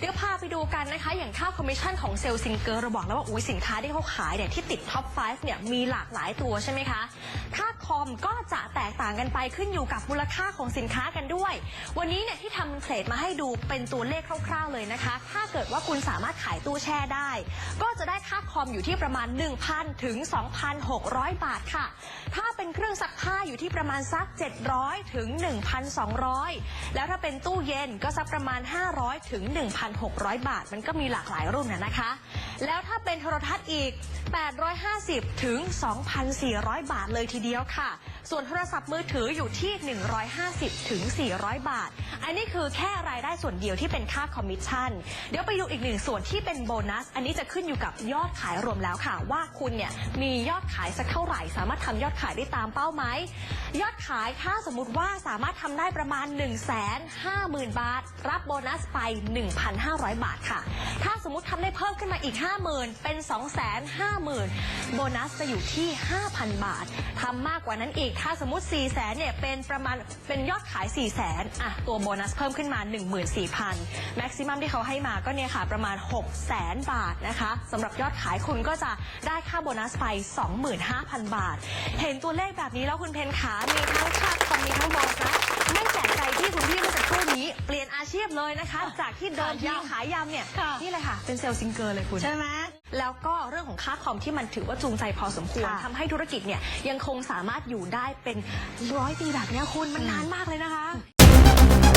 เดี๋ยวพาไปดูกันนะคะ อย่างค่าคอมมิชชั่นของเซลล์ซิงเกอร์เราบอกแล้วว่าอุ้ยสินค้าที่เขาขายเนี่ยที่ติดท็อป 5 เนี่ยมีหลากหลายตัวใช่ไหมคะ ค่าคอมก็จะแตกต่างกันไปขึ้นอยู่กับมูลค่าของสินค้ากันด้วย วันนี้เนี่ยที่ทำเพลทมาให้ดูเป็นตัวเลขคร่าวๆเลยนะคะ ถ้าเกิดว่าคุณสามารถขายตู้แช่ได้ ก็จะได้ค่าคอมอยู่ที่ประมาณ 1,000 ถึง 2,600 บาทค่ะ ถ้าเป็นเครื่องซักผ้าอยู่ที่ประมาณสัก 700 ถึง 1,200 แล้วถ้าเป็นตู้เย็นก็สักประมาณ 500 ถึงณ 600 บาท มันก็มีหลากหลายรุ่นนะนะคะ แล้วถ้าเป็นโทรทัศน์อีก 850 ถึง 2,400 บาทเลยทีเดียวค่ะ ส่วนโทรศัพท์มือถืออยู่ที่ 150 ถึง 400 บาท อันนี้คือแค่รายได้ส่วนเดียวที่เป็นค่าคอมมิชชั่น เดี๋ยวไปดูอีกหนึ่งส่วนที่เป็นโบนัส อันนี้จะขึ้นอยู่กับยอดขายรวมแล้วค่ะ ว่าคุณเนี่ยมียอดขายสักเท่าไหร่ สามารถทำยอดขายได้ตามเป้าไหม ยอดขายถ้าสมมติว่าสามารถทำได้ประมาณ 1 5 0 0 0 0 บาท รับโบนัสไป 1,500 บาทค่ะ ถ้าสมมติทำได้เพิ่มขึ้นมาอีก 50,000 เป็น 250,000 โบนัสจะอยู่ที่ 5,000 บาททำมากกว่านั้นอีกถ้าสมมติ 4 0 0 0 0เนี่ยเป็นประมาณเป็นยอดขาย 4 0 0 0 0อะตัวโบนัสเพิ่มขึ้นมา 14,000แม็กซิมัมที่เขาให้มาก็เนี่ยค่ะประมาณ 6 0 0 0 0 0 บาทนะคะสำหรับยอดขายคุณก็จะได้ค่าโบนัสไป 25,000 บาท เห็นตัวเลขแบบนี้แล้วคุณเพนขามีทั้งค่าคอมมีทั้งโบนัสไม่แปลกใจที่คุณพี่เมื่อสักครู่นี้เปลี่ยนอาชีพเลยนะคะ จากที่เดิมทีขายยำเนี่ยค่ะ นี่เลยค่ะเป็นเซลล์ซิงเกิลเลยคุณ ใช่ไหม แล้วก็เรื่องของค่าคอมที่มันถือว่าจูงใจพอสมควรค่ะทำให้ธุรกิจเนี่ยยังคงสามารถอยู่ได้เป็นร้อยปีแบบเนี้ยคุณมันนานมากเลยนะคะ